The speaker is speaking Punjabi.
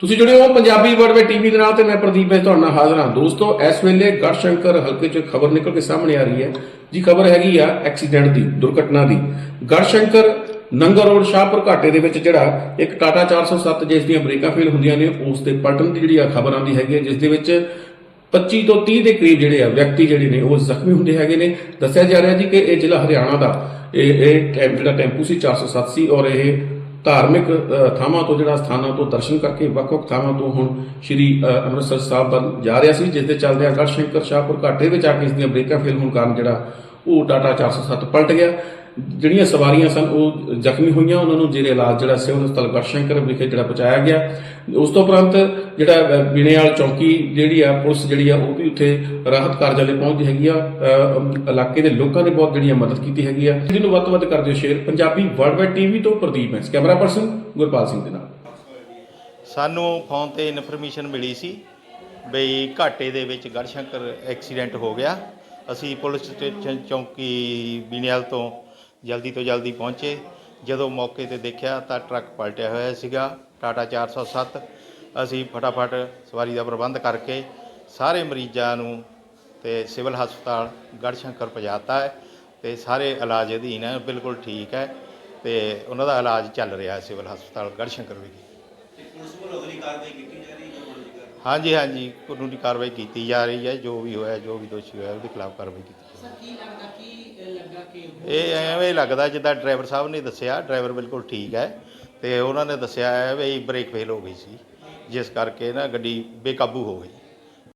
ਤੁਸੀਂ ਜੁੜੇ ਹੋ ਪੰਜਾਬੀ ਵਰਡਵੇ ਟੀਵੀ ਦੇ ਨਾਲ ਤੇ ਮੈਂ ਪ੍ਰਦੀਪ ਮੈਂ ਤੁਹਾਡੇ ਹਾਜ਼ਰ ਹਾਂ। ਦੋਸਤੋ, ਇਸ ਵੇਲੇ ਗੜਸ਼ੰਕਰ ਹਲਕੇ 'ਚ ਖਬਰ ਨਿਕਲ ਕੇ ਸਾਹਮਣੇ ਆ ਰਹੀ ਹੈ। ਜੀ, ਖਬਰ ਹੈਗੀ ਆ ਐਕਸੀਡੈਂਟ ਦੀ, ਦੁਰਘਟਨਾ ਦੀ। ਗੜਸ਼ੰਕਰ ਨੰਗਲ ਰੋਡ ਸ਼ਾਹਪੁਰ ਘਾਟੇ ਦੇ ਵਿੱਚ ਜਿਹੜਾ ਇੱਕ ਟਾਟਾ 407 ਜਿਸ ਦੀਆਂ ਬ੍ਰੇਕਾਂ ਫੇਲ ਹੁੰਦੀਆਂ ਨੇ, ਉਸ ਦੇ ਪਲਟਣ ਦੀ ਜਿਹੜੀ ਆ ਖਬਰ ਆਉਂਦੀ ਹੈਗੀ ਹੈ, ਜਿਸ ਦੇ ਵਿੱਚ 25 ਤੋਂ 30 ਦੇ ਕਰੀਬ ਜਿਹੜੇ ਆ ਵਿਅਕਤੀ ਜਿਹੜੇ ਨੇ, ਉਹ ਜ਼ਖਮੀ ਹੁੰਦੇ ਹੈਗੇ ਨੇ। ਦੱਸਿਆ ਜਾ ਰਿਹਾ ਜੀ ਕਿ ਇਹ ਜ਼ਿਲ੍ਹਾ ਹਰਿਆਣਾ ਦਾ, ਇਹ ਇਹ ਜਿਹੜਾ ਟੈਂਪੂ ਸੀ 407 ਸੀ ਔਰ ਇਹ ਧਾਰਮਿਕ ਥਾਵਾਂ ਤੋਂ ਜਿਹੜਾ ਸਥਾਨਾਂ ਤੋਂ ਦਰਸ਼ਨ ਕਰਕੇ ਵੱਖ-ਵੱਖ ਥਾਵਾਂ ਤੋਂ ਹੁਣ ਸ਼੍ਰੀ ਅੰਮ੍ਰਿਤਸਰ ਸਾਹਿਬ ਵੱਲ ਜਾ ਰਿਹਾ ਸੀ, ਜਿਸ ਦੇ ਚੱਲਦਿਆਂ ਗੜਸ਼ੰਕਰ ਸ਼ਾਹਪੁਰ ਘਾਟੇ ਵਿੱਚ ਆ ਕੇ ਇਸ ਦੀਆਂ ਬ੍ਰੇਕਾਂ ਫੇਲ ਹੋਣ ਕਾਰਨ ਜਿਹੜਾ ਉਹ ਟਾਟਾ 407 ਪਲਟ ਗਿਆ। ਜਿਹੜੀਆਂ ਸਵਾਰੀਆਂ ਸਨ ਉਹ ਜ਼ਖਮੀ ਹੋਈਆਂ। ਉਹਨਾਂ ਨੂੰ ਜਿਹੜੇ ਇਲਾਜ ਜਿਹੜਾ ਸਿਵਲ ਹਸਪਤਾਲ ਗੜਸ਼ੰਕਰ ਵਿਖੇ ਜਿਹੜਾ ਪਹੁੰਚਾਇਆ ਗਿਆ। ਉਸ ਤੋਂ ਉਪਰੰਤ ਜਿਹੜਾ ਅ, ਬਿਨੇਵਾਲ ਚੌਂਕੀ ਜਿਹੜੀ ਆ ਪੁਲਿਸ ਜਿਹੜੀ ਆ ਉਹ ਵੀ ਉੱਥੇ ਰਾਹਤ ਕਾਰਜਾਂ ਲਈ ਪਹੁੰਚਦੀ ਹੈਗੀ ਆ। ਇਲਾਕੇ ਦੇ ਲੋਕਾਂ ਨੇ ਬਹੁਤ ਜਿਹੜੀਆਂ ਮਦਦ ਕੀਤੀ ਹੈਗੀ ਆ। ਜਿਹਨੂੰ ਵੱਧ ਤੋਂ ਵੱਧ ਕਰ ਦਿਓ share Punjabi world wide TV ਤੋਂ ਪ੍ਰਦੀਪ ਹੈ ਕੈਮਰਾ ਪਰਸਨ ਗੁਰਪਾਲ ਸਿੰਘ ਦੇ ਨਾਲ। ਸਾਨੂੰ ਫੋਨ ਤੇ ਇਨਫੋਰਮੇਸ਼ਨ ਮਿਲੀ ਸੀ ਬਈ ਘਾਟੇ ਦੇ ਵਿੱਚ ਗੜਸ਼ੰਕਰ ਐਕਸੀਡੈਂਟ ਹੋ ਗਿਆ। ਅਸੀਂ ਪੁਲਿਸ ਸਟੇਸ਼ਨ ਚੌਂਕੀ ਬੀਨਿਆਲ ਤੋਂ ਜਲਦੀ ਤੋਂ ਜਲਦੀ ਪਹੁੰਚੇ। ਜਦੋਂ ਮੌਕੇ ਤੇ ਦੇਖਿਆ ਤਾਂ ਟਰੱਕ ਪਲਟਿਆ ਹੋਇਆ ਸੀਗਾ, ਟਾਟਾ 407 ਅਸੀਂ ਫਟਾਫਟ ਸਵਾਰੀ ਦਾ ਪ੍ਰਬੰਧ ਕਰਕੇ ਸਾਰੇ ਮਰੀਜ਼ਾਂ ਨੂੰ ਤੇ ਸਿਵਲ ਹਸਪਤਾਲ ਗੜਸ਼ੰਕਰ ਪਹੁੰਚਾਤਾ ਹੈ ਤੇ ਸਾਰੇ ਇਲਾਜ ਅਧੀਨ ਹੈ, ਬਿਲਕੁਲ ਠੀਕ ਹੈ ਤੇ ਉਹਨਾਂ ਦਾ ਇਲਾਜ ਚੱਲ ਰਿਹਾ ਹੈ ਸਿਵਲ ਹਸਪਤਾਲ ਗੜਸ਼ੰਕਰ ਵਿਖੇ। ਹਾਂਜੀ ਹਾਂਜੀ ਕਾਨੂੰਨੀ ਕਾਰਵਾਈ ਕੀਤੀ ਜਾ ਰਹੀ ਹੈ ਜੋ ਵੀ ਹੋਇਆ ਜੋ ਵੀ ਦੋਸ਼ੀ ਹੋਇਆ ਉਹਦੇ ਖਿਲਾਫ ਕਾਰਵਾਈ ਕੀਤੀ ਸਰ ਕੀ ਲੱਗਦਾ ਕੀ ਅਹ, ਲੱਗਾ ਕਿ ਉਹ- ਇਹ ਐਵੇਂ ਲੱਗਦਾ ਜਿੱਦਾਂ ਡਰਾਈਵਰ ਸਾਹਿਬ ਨੇ ਦੱਸਿਆ ਡਰਾਈਵਰ ਬਿਲਕੁਲ ਠੀਕ ਹੈ ਤੇ ਉਹਨਾਂ ਨੇ ਦੱਸਿਆ ਹੈ ਵੀ ਬ੍ਰੇਕ ਫੇਲ ਹੋ ਗਈ ਸੀ ਜਿਸ ਕਰਕੇ ਨਾ ਗੱਡੀ ਬੇਕਾਬੂ ਹੋ ਗਈ।